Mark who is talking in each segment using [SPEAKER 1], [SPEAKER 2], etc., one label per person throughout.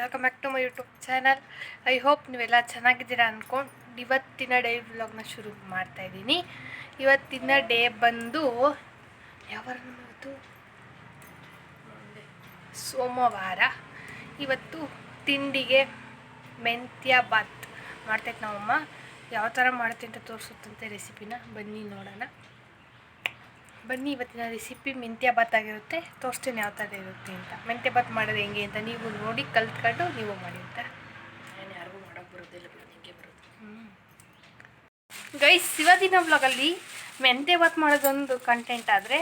[SPEAKER 1] Welcome back to my YouTube channel I hope ನೀವೆಲ್ಲ ಚೆನ್ನಾಗಿದ್ದೀರಾ ಅಂದ್ಕೊಂಡು ಇವತ್ತಿನ ಡೇ ವ್ಲಾಗ್ನ ಶುರು ಮಾಡ್ತಾ ಇದ್ದೀನಿ. ಇವತ್ತಿನ ಡೇ ಬಂದು ಯಾವಾರ ಇವತ್ತು? ಸೋಮವಾರ. ಇವತ್ತು ತಿಂಡಿಗೆ ಮೆಂತ್ಯ ಬಾತ್ ಮಾಡ್ತೈತೆ ನಮ್ಮಮ್ಮ ಯಾವ ಥರ ಮಾಡ್ತೀನಿ ಅಂತ ತೋರಿಸುತ್ತಂತೆ ರೆಸಿಪಿನ ಬನ್ನಿ ನೋಡೋಣ. ಬನ್ನಿ ಇವತ್ತಿನ ರೆಸಿಪಿ ಮೆಂತ್ಯ ಬಾತ್ ಆಗಿರುತ್ತೆ. ತೋರಿಸ್ತೀನಿ ಯಾವ ಥರ ಇರುತ್ತೆ ಅಂತ. ಮೆಂತ್ಯ ಬಾತ್ ಮಾಡೋದು ಹೆಂಗೆ ಅಂತ ನೀವು ನೋಡಿ ಕಲ್ತ್ಕೊಂಡು ನೀವು ಮಾಡಿ ಅಂತ.
[SPEAKER 2] ನಾನು ಯಾರಿಗೂ ಮಾಡೋಕೆ ಬರೋದಿಲ್ಲ ಹೆಂಗೆ ಬರುತ್ತೆ ಹ್ಞೂ
[SPEAKER 1] ಗೈಸ್ ಇವತ್ತಿನ ಬ್ಲಾಗಲ್ಲಿ ಮೆಂತ್ಯ ಬಾತ್ ಮಾಡೋದೊಂದು ಕಂಟೆಂಟ್ ಆದರೆ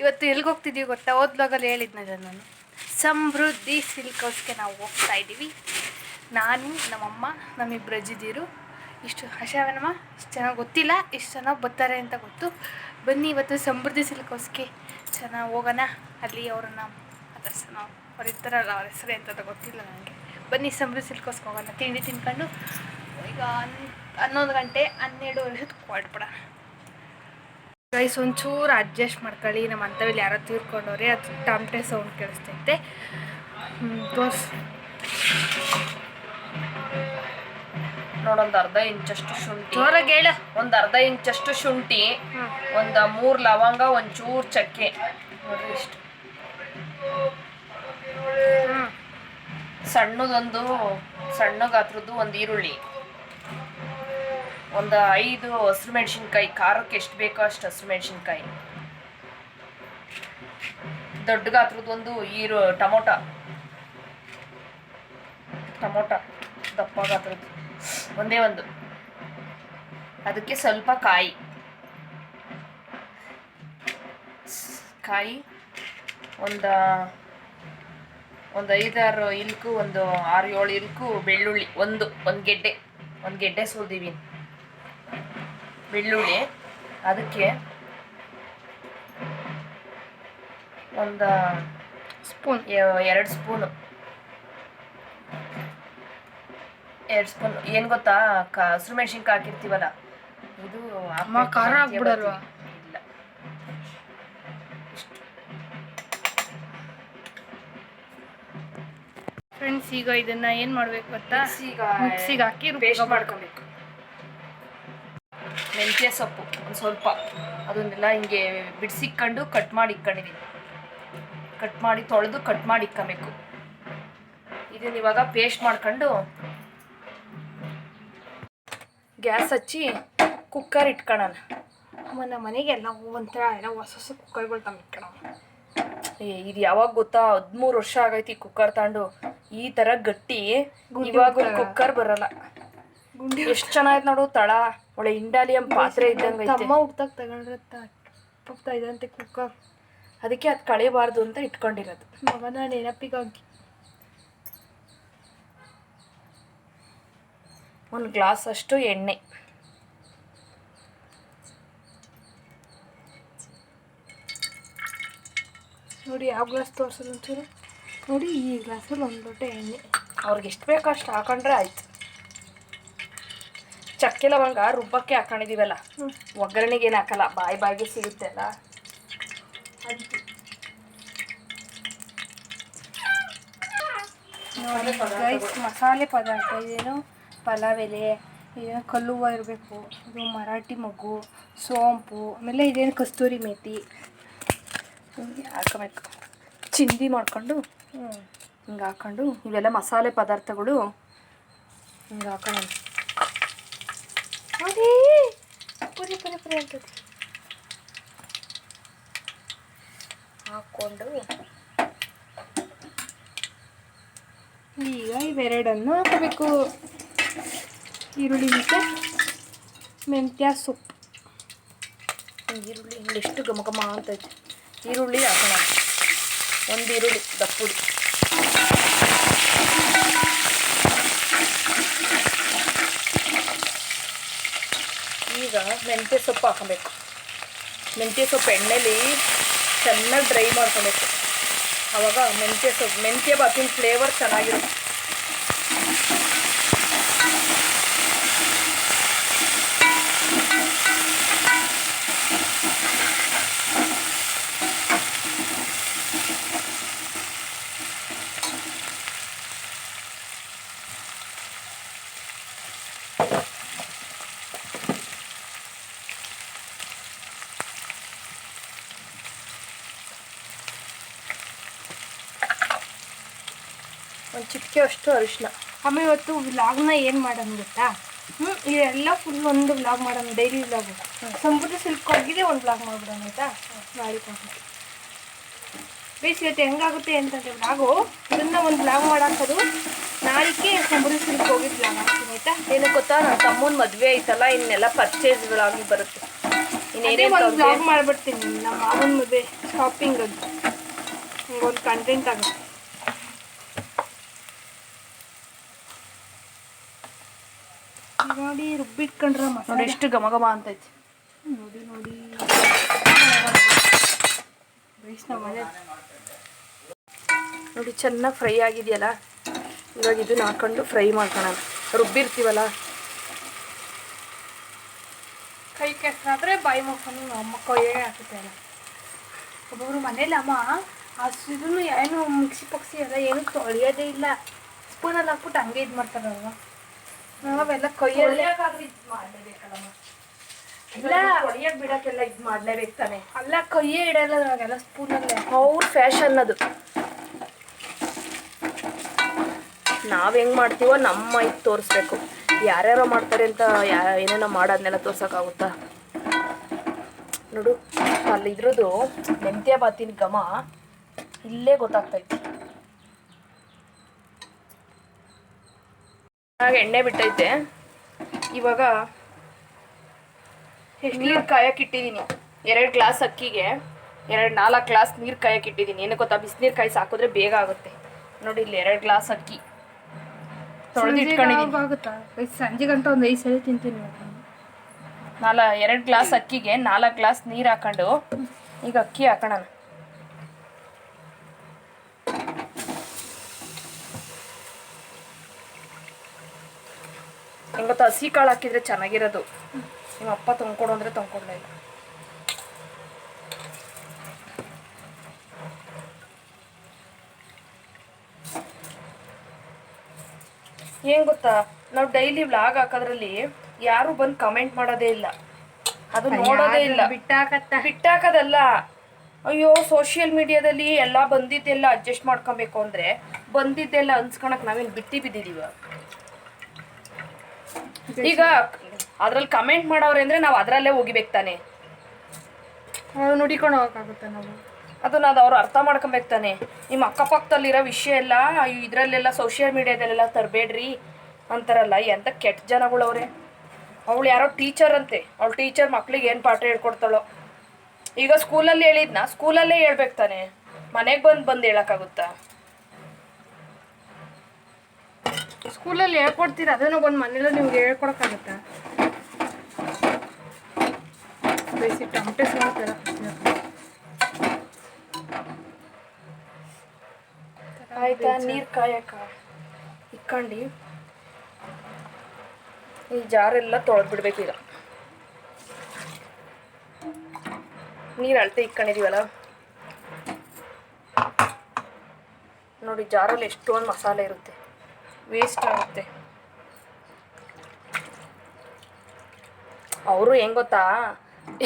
[SPEAKER 1] ಇವತ್ತು ಎಲ್ಲಿಗೆ ಹೋಗ್ತಿದ್ದೀವಿ ಗೊತ್ತಾ? ಓದ್ ಬ್ಲಾಗಲ್ಲಿ ಹೇಳಿದ್ನಲ್ಲ ನಾನು. ಸಮೃದ್ಧಿ ಸಿಲ್ಕ್ ಹೌಸ್ಗೆ ನಾವು ಹೋಗ್ತಾ ಇದ್ದೀವಿ. ನಾನು ನಮ್ಮಮ್ಮ ನಮ್ಮಿಬ್ಬರು ಅಜ್ಜಿದ್ದೀರು ಇಷ್ಟು ಹಶಾವನಮ್ಮ? ಇಷ್ಟು ಚೆನ್ನಾಗಿ ಗೊತ್ತಿಲ್ಲ ಇಷ್ಟು ಚೆನ್ನಾಗಿ ಬರ್ತಾರೆ ಅಂತ ಗೊತ್ತು. ಬನ್ನಿ ಇವತ್ತು ಸಮೃದ್ಧಿ ಸಿಲ್ಕ್ ಹೌಸ್ಗೆ. ಚೆನ್ನಾಗಿ ಹೋಗೋಣ. ಅಲ್ಲಿ ಅವರನ್ನು ಮಾತಾಡ್ಸೋಣ. ಅವ್ರು ಇರ್ತಾರಲ್ಲ, ಅವ್ರ ಹೆಸರು ಎಂತದ ಗೊತ್ತಿಲ್ಲ ನನಗೆ ಬನ್ನಿ ಸಮೃದ್ಧಿ ಸಿಲ್ಕ್ ಹೌಸ್ಗೆ ಹೋಗೋಣ. ತಿಂಡಿ ತಿನ್ಕೊಂಡು ಈಗ ಹನ್- ಹನ್ನೊಂದು ಗಂಟೆ ಹನ್ನೆರಡುವರೆ ಕೊಡ್ಬಿಡ ಗೈಸ್ ಒಂಚೂರು ಅಡ್ಜಸ್ಟ್ ಮಾಡ್ಕೊಳ್ಳಿ. ನಮ್ಮ ಅಂಥವಲ್ಲಿ ಯಾರೋ ತೀರ್ಕೊಂಡವ್ರೆ. ಅದು ಟಾಮ್ಟೆ ಸೌಂಡ್ ಕೇಳಿಸ್ತೈತೆ. ತೋರ್ಸ್.
[SPEAKER 2] ನೋಡೊಂದು ಅರ್ಧ ಇಂಚಷ್ಟು ಶುಂಠಿ.
[SPEAKER 1] ಜೋರಾಗಿ ಹೇಳು.
[SPEAKER 2] ಒಂದು ಅರ್ಧ ಇಂಚಷ್ಟು ಶುಂಠಿ
[SPEAKER 1] ಒಂದ್
[SPEAKER 2] ಒಂದು ಮೂರು ಲವಂಗ ಒಂಚೂರು ಚಕ್ಕೆ. ನೋಡ್ರಿ ಇಷ್ಟು. ಸಣ್ಣದೊಂದು ಸಣ್ಣ ಗಾತ್ರದ್ದು ಒಂದು ಈರುಳ್ಳಿ. ಒಂದು ಐದು ಹಸಿರು ಮೆಣಸಿನ್ಕಾಯಿ. ಖಾರಕ್ಕೆ ಎಷ್ಟು ಬೇಕೋ ಅಷ್ಟು ಹಸಿರು ಮೆಣಸಿನ್ಕಾಯಿ. ದೊಡ್ಡ ಗಾತ್ರದೊಂದು ಈರು ಟಮೋಟ. ಟಮೋಟ ದಪ್ಪ ಗಾತ್ರದ್ದು. ಒಂದೇ ಒಂದು. ಅದಕ್ಕೆ ಸ್ವಲ್ಪ ಕಾಯಿ. ಕಾಯಿ ಒಂದು ಒಂದು ಐದಾರು ಇಲ್ಕು ಒಂದು ಆರು ಏಳು ಇಲ್ಕು ಬೆಳ್ಳುಳ್ಳಿ ಒಂದು ಒಂದು ಗೆಡ್ಡೆ ಒಂದು ಗೆಡ್ಡೆ ಸುಲ್ದೀವಿ ಬೆಳ್ಳುಳ್ಳಿ ಅದಕ್ಕೆ ಒಂದು
[SPEAKER 1] ಸ್ಪೂನ್
[SPEAKER 2] ಎರಡು ಸ್ಪೂನು. ಎರಡು ಸ್ಪೂನ್ ಏನು ಗೊತ್ತಾ? ಕ ಹಸಿರು ಮೆಣಸಿನ್ಕಾಯಿ ಹಾಕಿರ್ತೀವಲ್ಲ ಇದು
[SPEAKER 1] ಅಮ್ಮ, ಖಾರ ಹಾಕ್ಬಿಡಲ್ವಾ?
[SPEAKER 2] ಇಲ್ಲ.
[SPEAKER 1] ಫ್ರೆಂಡ್ಸ್ ಈಗ ಇದನ್ನ ಏನು ಮಾಡ್ಬೇಕು ಗೊತ್ತಾ?
[SPEAKER 2] ಈಗ
[SPEAKER 1] ಮಿಕ್ಸಿಗೆ ಹಾಕಿ
[SPEAKER 2] ಪೇಸ್ಟ್. ಮಾಡ್ಕೊಬೇಕು. ಮೆಂತ್ಯ ಸೊಪ್ಪು ಒಂದು ಸ್ವಲ್ಪ. ಅದನ್ನೆಲ್ಲ ಹಿಂಗೆ ಬಿಡಿಸಿಕ್ಕಂಡು ಕಟ್ ಮಾಡಿ ಇಟ್ಕೊಂಡಿದ್ದೀನಿ ಕಟ್ ಮಾಡಿ ತೊಳೆದು ಕಟ್ ಮಾಡಿ ಇಕ್ಕಬೇಕು ಇದನ್ನ ಇವಾಗ ಪೇಸ್ಟ್ ಮಾಡ್ಕೊಂಡು ಗ್ಯಾಸ್ ಹಚ್ಚಿ ಕುಕ್ಕರ್ ಇಟ್ಕೊಳ್ಳೋಣ
[SPEAKER 1] ಅಮ್ಮ ನಮ್ಮ ಮನೆಗೆಲ್ಲ ಒಂಥರ ಎಲ್ಲ ಹೊಸ ಹೊಸ ಕುಕ್ಕರ್ಗಳು ತಂಬಿಟ್ಕಣ
[SPEAKER 2] ಏ ಇದು ಯಾವಾಗ ಗೊತ್ತಾ? ಹದಿಮೂರು ವರ್ಷ ಆಗೈತಿ ಕುಕ್ಕರ್ ತಗೊಂಡು ಈ ಥರ ಗಟ್ಟಿ ಇವಾಗ
[SPEAKER 1] ಕುಕ್ಕರ್.
[SPEAKER 2] ಬರಲ್ಲ.
[SPEAKER 1] ಗುಂಡಿ
[SPEAKER 2] ಎಷ್ಟು ಚೆನ್ನಾಗಿತ್ತು ನೋಡು ತಳ. ಒಳ್ಳೆ ಇಂಡಾಲಿಯಂ ಪಾತ್ರೆ ಇದ್ದಂಗೆ ಅಮ್ಮ
[SPEAKER 1] ಹುಟ್ಟಾಗ ಹುಡ್ತಾಗ ಹೋಗ್ತಾ ಇದಂತೆ ಕುಕ್ಕರ್
[SPEAKER 2] ಅದಕ್ಕೆ ಅದು ಕಳಿಬಾರ್ದು ಅಂತ ಇಟ್ಕೊಂಡಿರೋದು.
[SPEAKER 1] ಮಗನ ನೆನಪಿಗಾಗಿ
[SPEAKER 2] ಒಂದು ಗ್ಲಾಸ್ ಅಷ್ಟು ಎಣ್ಣೆ.
[SPEAKER 1] ನೋಡಿ ಯಾವ ಗ್ಲಾಸ್ ತೋರ್ಸೋದು ಒಂಚೂರು? ನೋಡಿ ಈ ಗ್ಲಾಸಲ್ಲಿ ಒಂದು ಲೋಟ ಎಣ್ಣೆ.
[SPEAKER 2] ಅವ್ರಿಗೆ ಎಷ್ಟು ಬೇಕೋ ಅಷ್ಟು ಹಾಕೊಂಡ್ರೆ ಆಯ್ತು. ಚಕ್ಕೆ ಲವಂಗ ರುಬ್ಬಕ್ಕೆ
[SPEAKER 1] ಹಾಕೊಂಡಿದ್ದೀವಲ್ಲ.
[SPEAKER 2] ಒಗ್ಗರಣೆಗೆ ಏನು ಹಾಕಲ್ಲ? ಬಾಯಿ ಬಾಯಿಗೆ ಸಿಗುತ್ತೆ ಅಲ್ಲ?
[SPEAKER 1] ನೋಡಿ ಮಸಾಲೆ ಪದಾರ್ಥ ಇದೇನು? ಪಲಾವ್ ಎಲೆ ಕಲ್ಲು ಕಲ್ಲುವ ಇರಬೇಕು ಇದು ಮರಾಠಿ ಮಗ್ಗು ಸೋಂಪು ಆಮೇಲೆ ಇದೇನು ಕಸ್ತೂರಿ ಮೇಥಿ
[SPEAKER 2] ಹಿಂಗೆ ಹಾಕಬೇಕು. ಚಿಂದಿ ಮಾಡ್ಕೊಂಡು ಹಿಂಗೆ ಹಾಕ್ಕೊಂಡು ಇವೆಲ್ಲ ಮಸಾಲೆ ಪದಾರ್ಥಗಳು ಹಿಂಗೆ ಹಾಕೋಣ.
[SPEAKER 1] ಅದೇ ಪುರಿ ಪುರಿ ಪುರಿ ಅಂತದೆ.
[SPEAKER 2] ಹಾಕ್ಕೊಂಡು
[SPEAKER 1] ಈಗ ಇವೆರಡನ್ನು ಹಾಕಬೇಕು. ಈರುಳ್ಳಿ ಮತ್ತು ಮೆಂತ್ಯ ಸೊಪ್ಪು.
[SPEAKER 2] ಈರುಳ್ಳಿ ಹಿಂಗೆ ಎಷ್ಟು ಘಮ ಘಮ ಅಂತ ಈರುಳ್ಳಿ ಹಾಕೋಣ. ಒಂದು ಈರುಳ್ಳಿ, ದಪ್ಪುಡಿ. ಈಗ ಮೆಂತ್ಯ ಸೊಪ್ಪು ಹಾಕೊಬೇಕು. ಮೆಂತ್ಯ ಸೊಪ್ಪು ಎಣ್ಣೆಲಿ ಚೆನ್ನಾಗಿ ಡ್ರೈ ಮಾಡ್ಕೊಬೇಕು. ಆವಾಗ ಮೆಂತ್ಯ ಸೊಪ್ಪು, ಮೆಂತ್ಯ ಬಾತಿನ ಫ್ಲೇವರ್ ಚೆನ್ನಾಗಿರುತ್ತೆ. ಒಂದು ಚಿಟಿಕೆ ಅಷ್ಟು ಅರಿಶಿನ
[SPEAKER 1] ಆಮೇಲೆ ಇವತ್ತು ವ್ಲಾಗ್ನ ಏನು ಮಾಡೋಣ ಗೊತ್ತಾ? ಹ್ಞೂ ಇದೆಲ್ಲ ಫುಲ್ ಒಂದು ವ್ಲಾಗ್ ಮಾಡೋಣ ಡೈಲಿ ವ್ಲಾಗು ಸಮುದ್ರ ಸಿಲ್ಕ್ ಹೋಗಿದೆ ಒಂದು ವ್ಲಾಗ್ ಮಾಡ್ಬಿಡೋಣ ಆಯಿತಾ? ನಾಳೆ ಬೇಸ್ ಇವತ್ತು ಹೆಂಗಾಗುತ್ತೆ ಅಂತಂದರೆ ವ್ಲಾಗು ಇದನ್ನ ಒಂದು ವ್ಲಾಗ್ ಮಾಡಾಕೋದು ನಾಳೆಗೆ ಸಮುದ್ರ ಸಿಲ್ಕ್ ಹೋಗಿ ವ್ಲಾಗ್ ಮಾಡ್ತೀನಿ ಆಯಿತಾ?
[SPEAKER 2] ಏನು ಗೊತ್ತಾ ನನ್ನ ತಮ್ಮನ ಮದುವೆ ಐತಲ್ಲ ಇನ್ನೆಲ್ಲ ಪರ್ಚೇಸ್ ಪರ್ಚೇಸ್ಗಳಾಗಿ ಬರುತ್ತೆ. ಇನ್ನೇನೇ
[SPEAKER 1] ಒಂದು ವ್ಲಾಗ್ ಮಾಡ್ಬಿಡ್ತೀನಿ ನಮ್ಮ ಮಾವನ ಮದುವೆ ಶಾಪಿಂಗ್ ಅದು. ಒಂದು ಕಂಟೆಂಟ್ ಆಗುತ್ತೆ. ನೋಡಿ ರುಬ್ಬಿಟ್ಕೊಂಡ್ರ
[SPEAKER 2] ನೋಡಿ ಎಷ್ಟು ಘಮ ಘಮ ಅಂತೈತಿ.
[SPEAKER 1] ನೋಡಿ ನೋಡಿ.
[SPEAKER 2] ನೋಡಿ ಚೆನ್ನಾಗಿ ಫ್ರೈ ಆಗಿದೆಯಲ್ಲ? ಇವಾಗ ಇದನ್ನ ಹಾಕೊಂಡು ಫ್ರೈ ಮಾಡ್ತಾನ ರುಬ್ಬಿರ್ತೀವಲ್ಲ?
[SPEAKER 1] ಕೈ ಕೆಸಾದ್ರೆ ಬಾಯಿ ಮುಖನು ಅಮ್ಮ ಕೈಯೇ ಹಾಕುತ್ತಲ್ಲ ಒಬ್ಬೊಬ್ರು ಮನೇಲಿ ಅಮ್ಮ ಹಸಿದನ್ನು ಏನು ಮಿಕ್ಸಿ ಪಕ್ಸಿ ಎಲ್ಲ ಏನು ತೊಳೆಯೋದೇ ಇಲ್ಲ. ಸ್ಪೂನಲ್ಲಿ ಹಾಕ್ಬಿಟ್ಟು ಹಂಗೆ ಇದು ಮಾಡ್ತಾರಲ್ವ ನಾವೆಲ್ಲ ಕೈಯಲ್ಲಿ
[SPEAKER 2] ಹೊಡಿಯಕ್ ಬಿಡಕ್ಕೆಲ್ಲ ಇದು ಮಾಡ್ಲೇಬೇಕು ತಾನೆ.
[SPEAKER 1] ಅಲ್ಲ ಕೈಯೇ ಇಡಲ್ಲ ನಾವೆಲ್ಲ ಸ್ಪೂನಲ್ಲೇ
[SPEAKER 2] ಅವ್ರ ಫ್ಯಾಷನ್ ಅದು. ನಾವು ಹೆಂಗ್ ಮಾಡ್ತೀವೋ ನಮ್ಮ ಇದು ತೋರಿಸ್ಬೇಕು. ಯಾರ್ಯಾರೋ ಮಾಡ್ತಾರೆ ಅಂತ ಯಾ ಏನೇನೋ ಮಾಡೋದನ್ನೆಲ್ಲ ತೋರ್ಸೋಕ್ಕಾಗುತ್ತಾ? ನೋಡು ಅಲ್ಲಿ ಇದ್ರದ್ದು ಮೆಂತ್ಯ ಬಾತಿನ ಘಮ ಇಲ್ಲೇ ಗೊತ್ತಾಗ್ತೈತಿ. ಇವಾಗ ಎಣ್ಣೆ ಬಿಟ್ಟೈತೆ. ಇವಾಗ ನೀರು ಕಾಯಕ್ಕೆ ಇಟ್ಟಿದ್ದೀನಿ. ಎರಡು ಗ್ಲಾಸ್ ಅಕ್ಕಿಗೆ ಎರಡು ನಾಲ್ಕು ಗ್ಲಾಸ್ ನೀರು ಕಾಯಕ್ಕೆ ಇಟ್ಟಿದ್ದೀನಿ. ಏನು ಗೊತ್ತಾ? ಬಿಸಿನೀರು ಕಾಯಿ ಸಾಕಿದ್ರೆ ಬೇಗ ಆಗುತ್ತೆ. ನೋಡಿ ಇಲ್ಲಿ ಎರಡು ಗ್ಲಾಸ್ ಅಕ್ಕಿ.
[SPEAKER 1] ಸಂಜೆಗಂತ ಒಂದು ಐದು ಸಲ ತಿಂತೀನಿ
[SPEAKER 2] ನಾಲ್ಕು ಎರಡು ಗ್ಲಾಸ್ ಅಕ್ಕಿಗೆ ನಾಲ್ಕು ಗ್ಲಾಸ್ ನೀರು ಹಾಕೊಂಡು ಈಗ ಅಕ್ಕಿ ಹಾಕೋಣ ಹೆಂಗ್ ಹಸಿ ಕಾಳು ಹಾಕಿದ್ರೆ ಚೆನ್ನಾಗಿರೋದು. ನಿಮ್ಮ ಅಪ್ಪ ತಂದ್ಕೊಡು ಅಂದ್ರೆ ತಂದ್ಕೊಡ್ಲೇ ಇಲ್ಲ. ಏನ್ ಗೊತ್ತಾ? ನಾವು ಡೈಲಿ ವ್ಲಾಗ್ ಹಾಕೋದ್ರಲ್ಲಿ ಯಾರು ಬಂದು ಕಮೆಂಟ್ ಮಾಡೋದೇ ಇಲ್ಲ. ಅದು ನೋಡೋದೇ ಇಲ್ಲ.
[SPEAKER 1] ಬಿಟ್ಟಾಕತ್ತ.
[SPEAKER 2] ಬಿಟ್ಟಾಕದಲ್ಲ. ಅಯ್ಯೋ ಸೋಷಿಯಲ್ ಮೀಡಿಯಾದಲ್ಲಿ ಎಲ್ಲ ಬಂದಿದ್ದೆಲ್ಲ ಅಡ್ಜಸ್ಟ್ ಮಾಡ್ಕೊಬೇಕು ಅಂದ್ರೆ ಬಂದಿದ್ದೆಲ್ಲ ಅನ್ಸ್ಕೊಳಕ್ ನಾವೇನು ಬಿಟ್ಟಿ ಬಿದ್ದಿದೀವ? ಈಗ ಅದ್ರಲ್ಲಿ ಕಮೆಂಟ್ ಮಾಡೋರೆ ಅಂದ್ರೆ ನಾವು ಅದರಲ್ಲೇ ಹೋಗಿಬೇಕು ತಾನೆ.
[SPEAKER 1] ನೋಡಿಕೊಂಡು ಹೋಗಕ್ಕಾಗುತ್ತೆ ನಾವು.
[SPEAKER 2] ಅದನ್ನ ಅದು ಅವ್ರು ಅರ್ಥ ಮಾಡ್ಕೊಬೇಕು ತಾನೆ. ನಿಮ್ಮ ಅಕ್ಕಪಕ್ಕದಲ್ಲಿರೋ ವಿಷಯ ಎಲ್ಲ ಇದರಲ್ಲೆಲ್ಲ ಸೋಷಿಯಲ್ ಮೀಡಿಯಾದಲ್ಲೆಲ್ಲ ತರಬೇಡ್ರಿ ಅಂತಾರಲ್ಲ ಎಂತ ಕೆಟ್ಟ ಜನಗಳವ್ರೆ. ಅವಳು ಯಾರೋ ಟೀಚರ್ ಅಂತೆ. ಅವಳು ಟೀಚರ್ ಮಕ್ಳಿಗೆ ಏನು ಪಾಠ ಹೇಳ್ಕೊಡ್ತಾಳೋ. ಈಗ ಸ್ಕೂಲಲ್ಲಿ ಹೇಳಿದ್ನ ಸ್ಕೂಲಲ್ಲೇ ಹೇಳ್ಬೇಕು ತಾನೆ. ಮನೆಗೆ ಬಂದು ಬಂದು ಹೇಳೋಕ್ಕಾಗುತ್ತಾ?
[SPEAKER 1] ಸ್ಕೂಲಲ್ಲಿ ಹೇಳ್ಕೊಡ್ತೀರ ಅದನ್ನು ಬಂದು ಮನೇಲಿ ನಿಮ್ಗೆ ಹೇಳ್ಕೊಡಕ್ಕಾಗತ್ತಾ? ಬೇಸಿ ಟಮಟೆ ಸಿಗುತ್ತಲ್ಲ
[SPEAKER 2] ಆಯ್ತಾ ನೀರು ಕಾಯಕ? ಇಕ್ಕಂಡು. ಈ ಜಾರೆಲ್ಲ ತೊಳೆದು ಬಿಡ್ಬೇಕು ಈಗ ನೀರು ಅಳತೆ ಇಕ್ಕಂಡಿದೀವಲ್ಲ? ನೋಡಿ ಜಾರಲ್ಲಿ ಎಷ್ಟೊಂದು ಮಸಾಲೆ ಇರುತ್ತೆ. ವೇಸ್ಟ್ ಆಗುತ್ತೆ. ಅವರು ಹೆಂಗ್ ಗೊತ್ತಾ?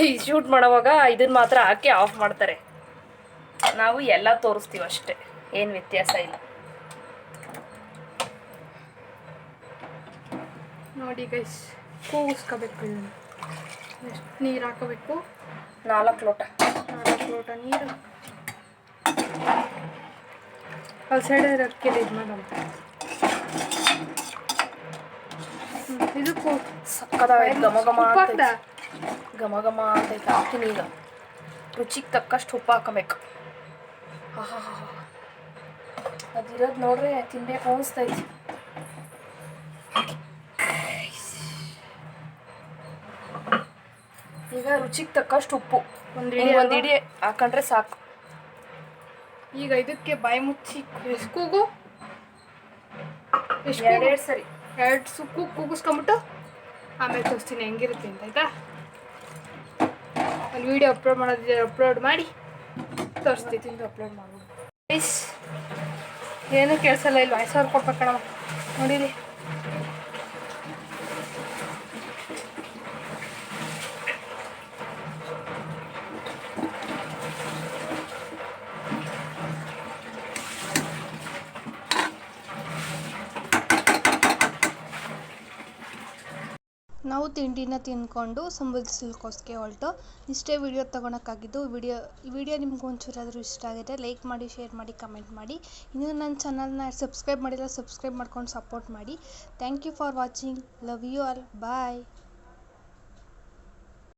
[SPEAKER 2] ಈ ಶೂಟ್ ಮಾಡೋವಾಗ ಇದನ್ನ ಮಾತ್ರ ಹಾಕಿ ಆಫ್ ಮಾಡ್ತಾರೆ. ನಾವು ಎಲ್ಲ ತೋರಿಸ್ತೀವಿ ಅಷ್ಟೇ. ಏನು ವ್ಯತ್ಯಾಸ ಇಲ್ಲ.
[SPEAKER 1] ನೋಡಿ ಗೈಸ್ ಕೂಗಿಸ್ಕೋಬೇಕು ಎಷ್ಟು ನೀರು ಹಾಕೋಬೇಕು.
[SPEAKER 2] ನಾಲ್ಕು ಲೋಟ.
[SPEAKER 1] ನಾಲ್ಕು ಲೋಟ ನೀರು. ಅಲ್ಲಿ ಸೈಡ್ ಅಕ್ಕಿ ಇದು ಮಾಡೋಣ ಹ್ಮ್, ಇದು ಕೂ
[SPEAKER 2] ಸಕ್ಕದಾಗಿ ಘಮ ಘಮ
[SPEAKER 1] ಅಂತ.
[SPEAKER 2] ಘಮ ಘಮ ಅಂತೈತೆ ಹಾಕ್ತೀನಿ ಈಗ ರುಚಿಗೆ ತಕ್ಕಷ್ಟು ಉಪ್ಪು ಹಾಕಬೇಕು ಅದಿರೋದು ನೋಡ್ರೆ ತಿನ್ಬೇಕು ಅನಿಸ್ತೈತಿ. ಈಗ ರುಚಿಗೆ ತಕ್ಕಷ್ಟು ಉಪ್ಪು.
[SPEAKER 1] ಒಂದು ಇಡಿ
[SPEAKER 2] ಒಂದ್ ಹಾಕೊಂಡ್ರೆ ಸಾಕು.
[SPEAKER 1] ಈಗ ಇದಕ್ಕೆ ಬಾಯಿ ಮುಚ್ಚಿ ಎಷ್ಟು ಕೂಗು ಎಷ್ಟು
[SPEAKER 2] ಸರಿ.
[SPEAKER 1] ಎರಡು ಸುಕ್ಕು ಕೂಗಿಸ್ಕೊಂಬಿಟ್ಟು ಆಮೇಲೆ ತೋರಿಸ್ತೀನಿ ಹೆಂಗಿರುತ್ತೆ ಅಂತ, ಆಯಿತಾ? ಒಂದು ವಿಡಿಯೋ ಅಪ್ಲೋಡ್ ಮಾಡೋದಿದೆ ಅಪ್ಲೋಡ್ ಮಾಡಿ ತೋರಿಸ್ತೀನಿ
[SPEAKER 2] ಅಪ್ಲೋಡ್ ಮಾಡ್ಬೋದು
[SPEAKER 1] ಪ್ಲೀಸ್ ಏನೂ ಕೇಳಿಸಲ್ಲ ಇಲ್ಲಿ ವಾಯ್ಸ್ ಅವ್ರು ಕೊಡ್ಬೇಕಣ ನೋಡಿರಿ. ನಾವು ತಿಂಡಿನ ತಿಂದ್ಕೊಂಡು ಸಮೃದ್ಧಿ ಸಿಲ್ಕೋಸ್ಗೆ ಹೊರಟು ಇಷ್ಟೇ ವಿಡಿಯೋ ತೊಗೊಳಕ್ಕಾಗಿದ್ದು ವಿಡಿಯೋ ಈ ವಿಡಿಯೋ ನಿಮ್ಗೆ ಒಂಚೂರಾದರೂ ಇಷ್ಟ ಆಗಿದೆ ಲೈಕ್ ಮಾಡಿ ಶೇರ್ ಮಾಡಿ ಕಮೆಂಟ್ ಮಾಡಿ. ಇನ್ನೂ ನನ್ನ ಚಾನಲ್ನ ಸಬ್ಸ್ಕ್ರೈಬ್ ಮಾಡಿಲ್ಲ ಸಬ್ಸ್ಕ್ರೈಬ್ ಮಾಡ್ಕೊಂಡು ಸಪೋರ್ಟ್ ಮಾಡಿ. Thank you for watching love you all bye